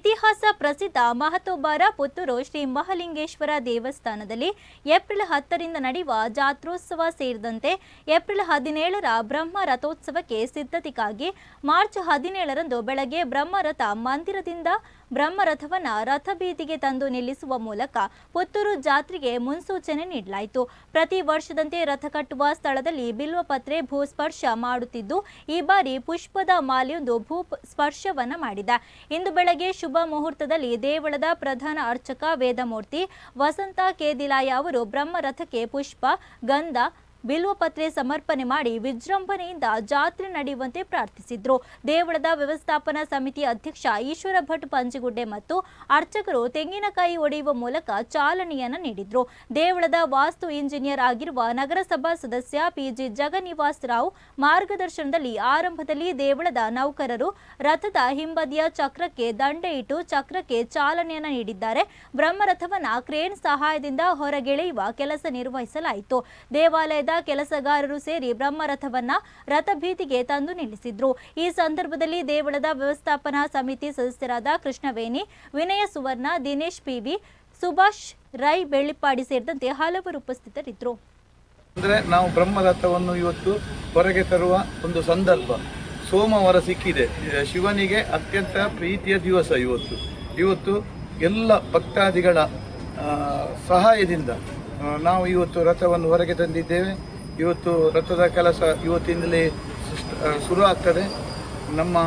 ಇತಿಹಾಸ ಪ್ರಸಿದ್ಧ ಮಹತೋಬಾರ ಪುತ್ತೂರು ಶ್ರೀ ಮಹಲಿಂಗೇಶ್ವರ ದೇವಸ್ಥಾನದಲ್ಲಿ ಏಪ್ರಿಲ್ ಹತ್ತರಿಂದ ನಡೆಯುವ ಜಾತ್ರೋತ್ಸವ ಸೇರಿದಂತೆ ಏಪ್ರಿಲ್ ಹದಿನೇಳರ ಬ್ರಹ್ಮ ರಥೋತ್ಸವಕ್ಕೆ ಸಿದ್ಧತೆಗಾಗಿ ಮಾರ್ಚ್ ಹದಿನೇಳರಂದು ಬೆಳಗ್ಗೆ ಬ್ರಹ್ಮರಥ ಮಂದಿರದಿಂದ ಬ್ರಹ್ಮರಥವನ್ನ ರಥಬೀದಿಗೆ ತಂದು ನಿಲ್ಲಿಸುವ ಮೂಲಕ ಪುತ್ತೂರು ಜಾತ್ರೆಗೆ ಮುನ್ಸೂಚನೆ ನೀಡಲಾಯಿತು. ಪ್ರತಿ ವರ್ಷದಂತೆ ರಥ ಕಟ್ಟುವ ಸ್ಥಳದಲ್ಲಿ ಬಿಲ್ವಪತ್ರೆ ಭೂಸ್ಪರ್ಶ ಮಾಡುತ್ತಿದ್ದು, ಈ ಬಾರಿ ಪುಷ್ಪದ ಮಾಲೆಯೊಂದು ಭೂ ಸ್ಪರ್ಶವನ್ನು ಮಾಡಿದ. ಇಂದು ಬೆಳಗ್ಗೆ ಮುಹೂರ್ತದಲ್ಲಿ ದೇವಳದ ಪ್ರಧಾನ ಅರ್ಚಕ ವೇದಮೂರ್ತಿ ವಸಂತ ಕೇದಿಲಾಯ ಅವರು ಬ್ರಹ್ಮರಥಕ್ಕೆ ಪುಷ್ಪ ಗಂಧ ಬಿಲ್ವಪತ್ರೆ ಸಮರ್ಪಣೆ ಮಾಡಿ ವಿಜೃಂಭಣೆಯಿಂದ ಜಾತ್ರೆ ನಡೆಯುವಂತೆ ಪ್ರಾರ್ಥಿಸಿದ್ರು. ದೇವಳದ ವ್ಯವಸ್ಥಾಪನಾ ಸಮಿತಿ ಅಧ್ಯಕ್ಷ ಈಶ್ವರ ಭಟ್ ಪಂಜಿಗುಡ್ಡೆ ಮತ್ತು ಅರ್ಚಕರು ತೆಂಗಿನಕಾಯಿ ಒಡೆಯುವ ಮೂಲಕ ಚಾಲನೆಯನ್ನು ನೀಡಿದ್ರು. ದೇವಳದ ವಾಸ್ತು ಇಂಜಿನಿಯರ್ ಆಗಿರುವ ನಗರಸಭಾ ಸದಸ್ಯ ಪಿಜಿ ಜಗನಿವಾಸ್ ರಾವ್ ಮಾರ್ಗದರ್ಶನದಲ್ಲಿ ಆರಂಭದಲ್ಲಿ ದೇವಳದ ನೌಕರರು ರಥದ ಹಿಂಬದಿಯ ಚಕ್ರಕ್ಕೆ ದಂಡೆ ಇಟ್ಟು ಚಕ್ರಕ್ಕೆ ಚಾಲನೆಯನ್ನು ನೀಡಿದ್ದಾರೆ. ಬ್ರಹ್ಮರಥವನ್ನ ಕ್ರೇನ್ ಸಹಾಯದಿಂದ ಹೊರಗೆಳೆಯುವ ಕೆಲಸ ನಿರ್ವಹಿಸಲಾಯಿತು. ದೇವಾಲಯದ ಕೆಲಸಗಾರರು ಸೇರಿ ಬ್ರಹ್ಮರಥವನ್ನ ರಥಭೀತಿಗೆ ತಂದು ನಿಲ್ಲಿಸಿದ್ರು. ಈ ಸಂದರ್ಭದಲ್ಲಿ ದೇವಳದ ವ್ಯವಸ್ಥಾಪನಾ ಸಮಿತಿ ಸದಸ್ಯರಾದ ಕೃಷ್ಣವೇಣಿ, ವಿನಯ ಸುವರ್ಣ, ದಿನೇಶ್ ಪಿವಿ, ಸುಭಾಷ್ ರೈ ಬೆಳ್ಳಿಪ್ಪಾಡಿ ಸೇರಿದಂತೆ ಹಲವರು ಉಪಸ್ಥಿತರಿದ್ದರು. ಅಂದರೆ ನಾವು ಬ್ರಹ್ಮರಥವನ್ನು ಇವತ್ತು ಹೊರಗೆ ತರುವ ಒಂದು ಸಂದರ್ಭ. ಸೋಮವಾರ ಸಿಕ್ಕಿದೆ. ಶಿವನಿಗೆ ಅತ್ಯಂತ ಪ್ರೀತಿಯ ದಿವಸ ಇವತ್ತು. ಇವತ್ತು ಎಲ್ಲ ಭಕ್ತಾದಿಗಳ ಸಹಾಯದಿಂದ ನಾವು ಇವತ್ತು ರಥವನ್ನು ಹೊರಗೆ ತಂದಿದ್ದೇವೆ. ಇವತ್ತು ರಥದ ಕೆಲಸ ಇವತ್ತಿಂದಲೇ ಶುರು ಆಗ್ತದೆ. ನಮ್ಮ